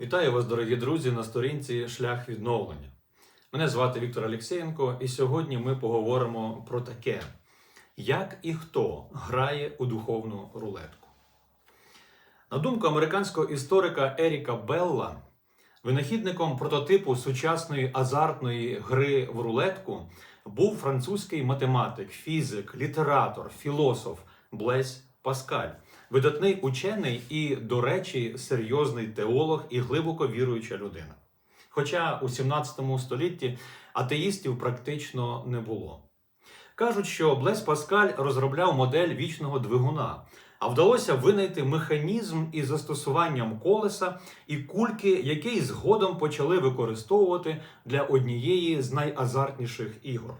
Вітаю вас, дорогі друзі, на сторінці Шлях відновлення. Мене звати Віктор Алексєєнко, і сьогодні ми поговоримо про таке: як і хто грає у духовну рулетку. На думку американського історика Еріка Белла, винахідником прототипу сучасної азартної гри в рулетку був французький математик, фізик, літератор, філософ Блесь Паскаль, видатний учений і, до речі, серйозний теолог і глибоко віруюча людина. Хоча у 17 столітті атеїстів практично не було. Кажуть, що Блес Паскаль розробляв модель вічного двигуна, а вдалося винайти механізм із застосуванням колеса і кульки, який згодом почали використовувати для однієї з найазартніших ігор.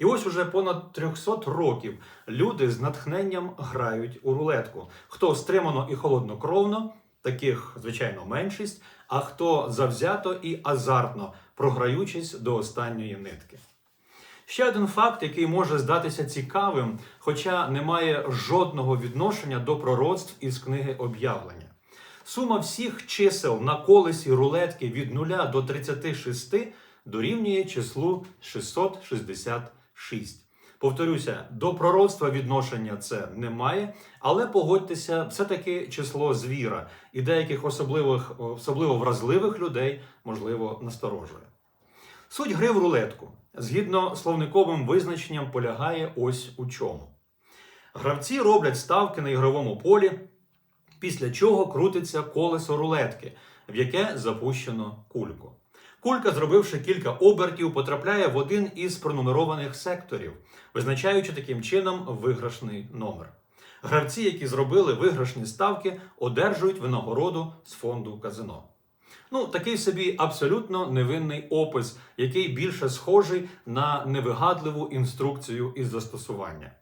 І ось уже понад 300 років люди з натхненням грають у рулетку. Хто стримано і холоднокровно, таких, звичайно, меншість, а хто завзято і азартно, програючись до останньої нитки. Ще один факт, який може здатися цікавим, хоча не має жодного відношення до пророцтв із книги об'явлення. Сума всіх чисел на колесі рулетки від 0 до 36 дорівнює числу 666. Повторюся, до пророцтва відношення це немає, але погодьтеся, все-таки число звіра і деяких особливих, особливо вразливих людей, можливо, насторожує. Суть гри в рулетку, згідно словниковим визначенням, полягає ось у чому. Гравці роблять ставки на ігровому полі, після чого крутиться колесо рулетки, в яке запущено кульку. Кулька, зробивши кілька обертів, потрапляє в один із пронумерованих секторів, визначаючи таким чином виграшний номер. Гравці, які зробили виграшні ставки, одержують винагороду з фонду казино. Ну, такий собі абсолютно невинний опис, який більше схожий на невигадливу інструкцію із застосування.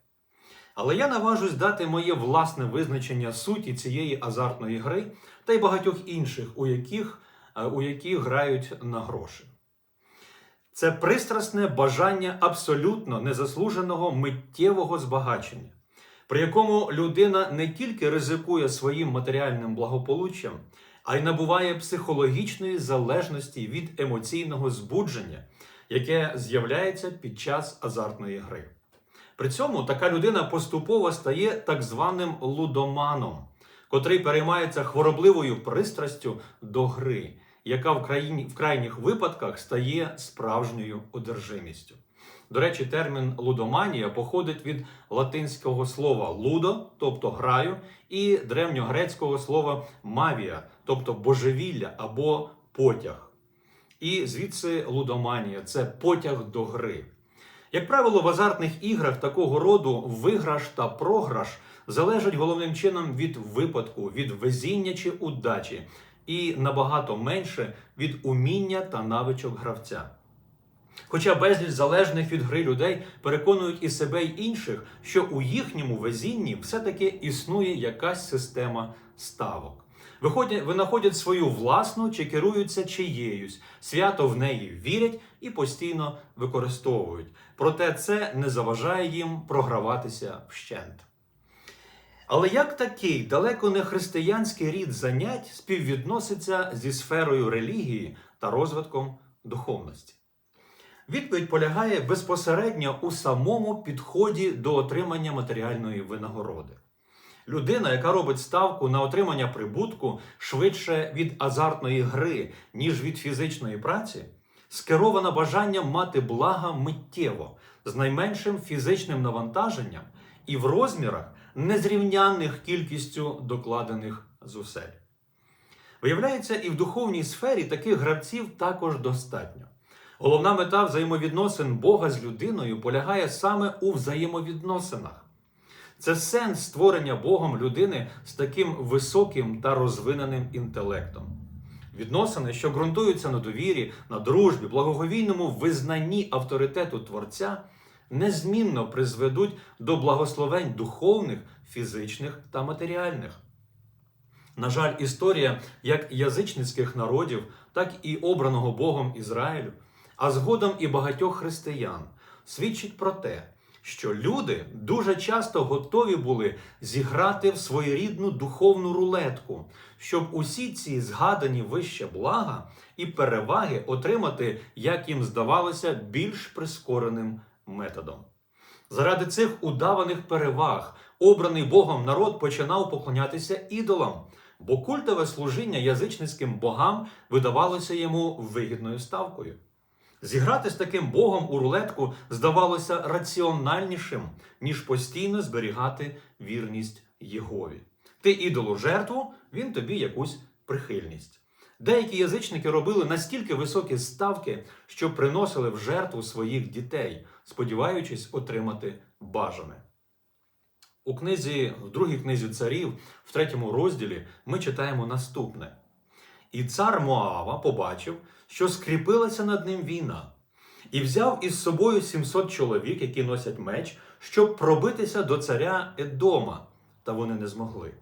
Але я наважусь дати моє власне визначення суті цієї азартної гри та й багатьох інших, у яких, у які грають на гроші. Це пристрасне бажання абсолютно незаслуженого миттєвого збагачення, при якому людина не тільки ризикує своїм матеріальним благополуччям, а й набуває психологічної залежності від емоційного збудження, яке з'являється під час азартної гри. При цьому така людина поступово стає так званим лудоманом, котрий переймається хворобливою пристрастю до гри, яка в, країні, в крайніх випадках стає справжньою одержимістю. До речі, термін лудоманія походить від латинського слова лудо, тобто граю, і древньогрецького слова мавія, тобто божевілля або потяг. І звідси лудоманія це потяг до гри. Як правило, в азартних іграх такого роду виграш та програш залежать головним чином від випадку, від везіння чи удачі, і набагато менше від уміння та навичок гравця. Хоча безліч залежних від гри людей переконують і себе й інших, що у їхньому везінні все-таки існує якась система ставок. Виходять, винаходять свою власну чи керуються чиєюсь, свято в неї вірять і постійно використовують. Проте це не заважає їм програватися вщент. Але як такий далеко не християнський рід занять співвідноситься зі сферою релігії та розвитком духовності? Відповідь полягає безпосередньо у самому підході до отримання матеріальної винагороди. Людина, яка робить ставку на отримання прибутку швидше від азартної гри, ніж від фізичної праці, скерована бажанням мати блага миттєво, з найменшим фізичним навантаженням і в розмірах незрівнянних кількістю докладених зусиль. Виявляється, і в духовній сфері таких гравців також достатньо. Головна мета взаємовідносин Бога з людиною полягає саме у взаємовідносинах. Це сенс створення Богом людини з таким високим та розвиненим інтелектом. Відносини, що ґрунтуються на довірі, на дружбі, благоговійному визнанні авторитету Творця, незмінно призведуть до благословень духовних, фізичних та матеріальних. На жаль, історія як язичницьких народів, так і обраного Богом Ізраїлю, а згодом і багатьох християн свідчить про те, що люди дуже часто готові були зіграти в своєрідну духовну рулетку, щоб усі ці згадані вище блага і переваги отримати, як їм здавалося, більш прискореним методом. Заради цих удаваних переваг обраний Богом народ починав поклонятися ідолам, бо культове служіння язичницьким богам видавалося йому вигідною ставкою. Зіграти з таким Богом у рулетку здавалося раціональнішим, ніж постійно зберігати вірність Єгові. Ти ідолу жертву, він тобі якусь прихильність. Деякі язичники робили настільки високі ставки, що приносили в жертву своїх дітей, сподіваючись отримати бажане. У книзі, в другій книзі царів, в третьому розділі, ми читаємо наступне. І цар Моава побачив, що скріпилася над ним війна, і взяв із собою 700 чоловік, які носять меч, щоб пробитися до царя Едома, та вони не змогли.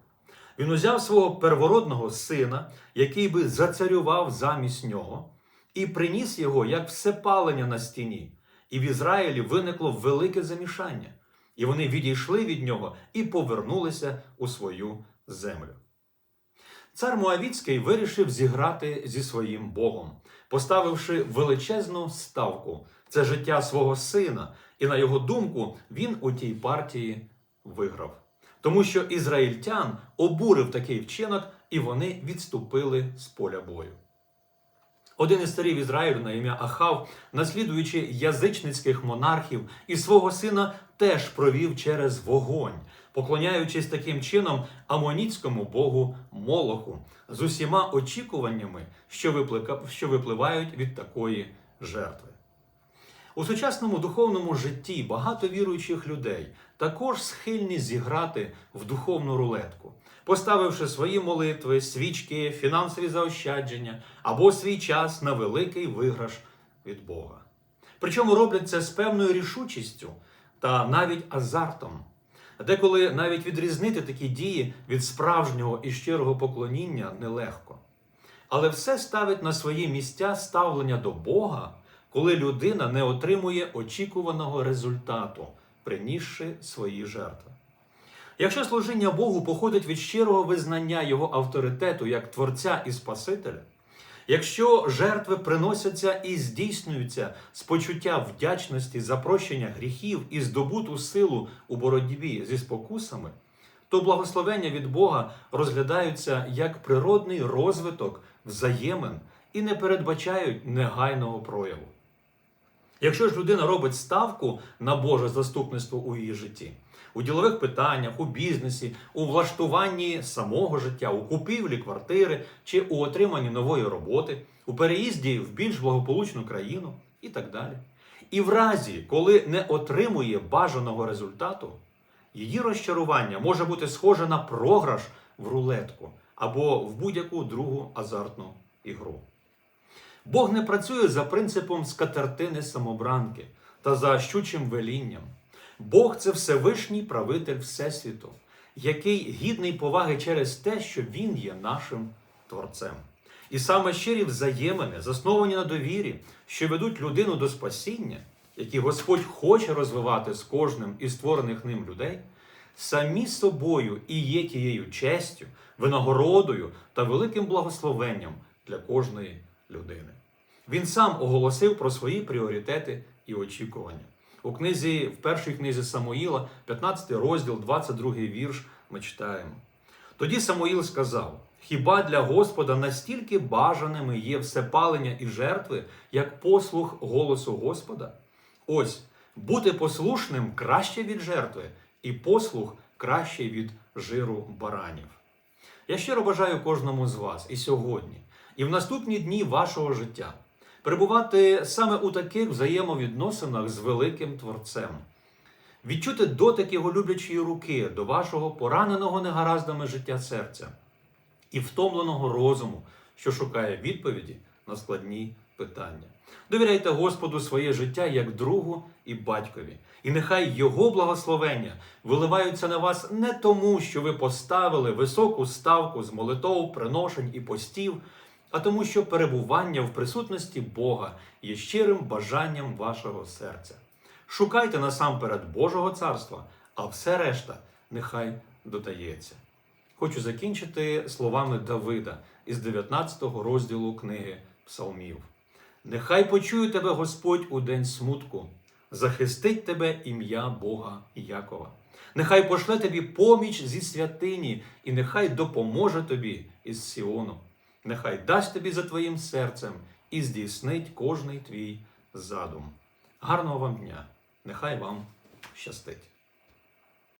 Він узяв свого первородного сина, який би зацарював замість нього, і приніс його як всепалення на стіні. І в Ізраїлі виникло велике замішання, і вони відійшли від нього і повернулися у свою землю. Цар Моавіцький вирішив зіграти зі своїм Богом, поставивши величезну ставку це життя свого сина, і на його думку він у тій партії виграв. Тому що ізраїльтян обурив такий вчинок, і вони відступили з поля бою. Один із царів Ізраїлю на ім'я Ахав, наслідуючи язичницьких монархів, і свого сина теж провів через вогонь, поклоняючись таким чином амоніцькому богу Молоху з усіма очікуваннями, що випливають від такої жертви. У сучасному духовному житті багато віруючих людей також схильні зіграти в духовну рулетку, поставивши свої молитви, свічки, фінансові заощадження або свій час на великий виграш від Бога. Причому роблять це з певною рішучістю та навіть азартом. Деколи навіть відрізнити такі дії від справжнього і щирого поклоніння нелегко. Але все ставить на свої місця ставлення до Бога, коли людина не отримує очікуваного результату, принісши свої жертви. Якщо служіння Богу походить від щирого визнання Його авторитету як Творця і Спасителя, якщо жертви приносяться і здійснюються з почуття вдячності за прощення гріхів і здобуту силу у боротьбі зі спокусами, то благословення від Бога розглядаються як природний розвиток взаємин і не передбачають негайного прояву. Якщо ж людина робить ставку на Боже заступництво у її житті, у ділових питаннях, у бізнесі, у влаштуванні самого життя, у купівлі квартири чи у отриманні нової роботи, у переїзді в більш благополучну країну і так далі. І в разі, коли не отримує бажаного результату, її розчарування може бути схоже на програш в рулетку або в будь-яку другу азартну ігру. Бог не працює за принципом скатертини самобранки та за щучим велінням. Бог це Всевишній правитель Всесвіту, який гідний поваги через те, що Він є нашим Творцем. І саме щирі взаємини, засновані на довірі, що ведуть людину до спасіння, які Господь хоче розвивати з кожним із створених ним людей, самі собою і є тією честю, винагородою та великим благословенням для кожної людини. Він сам оголосив про свої пріоритети і очікування. У книзі, в першій книзі Самуїла, 15 розділ, 22 вірш, ми читаємо. Тоді Самуїл сказав: Хіба для Господа настільки бажаними є всепалення і жертви, як послух голосу Господа? Ось бути послушним краще від жертви, і послух краще від жиру баранів. Я щиро бажаю кожному з вас і сьогодні, і в наступні дні вашого життя перебувати саме у таких взаємовідносинах з великим Творцем, відчути дотик його люблячої руки до вашого пораненого негараздами життя серця і втомленого розуму, що шукає відповіді на складні питання. Довіряйте Господу своє життя як другу і батькові. І нехай Його благословення виливаються на вас не тому, що ви поставили високу ставку з молитов, приношень і постів, а тому, що перебування в присутності Бога є щирим бажанням вашого серця. Шукайте насамперед Божого царства, а все решта нехай додається. Хочу закінчити словами Давида із 19 розділу книги Псалмів. Нехай почує тебе Господь у день смутку, захистить тебе ім'я Бога Якова. Нехай пошле тобі поміч зі святині, і нехай допоможе тобі із Сіону. Нехай дасть тобі за твоїм серцем і здійснить кожний твій задум. Гарного вам дня! Нехай вам щастить!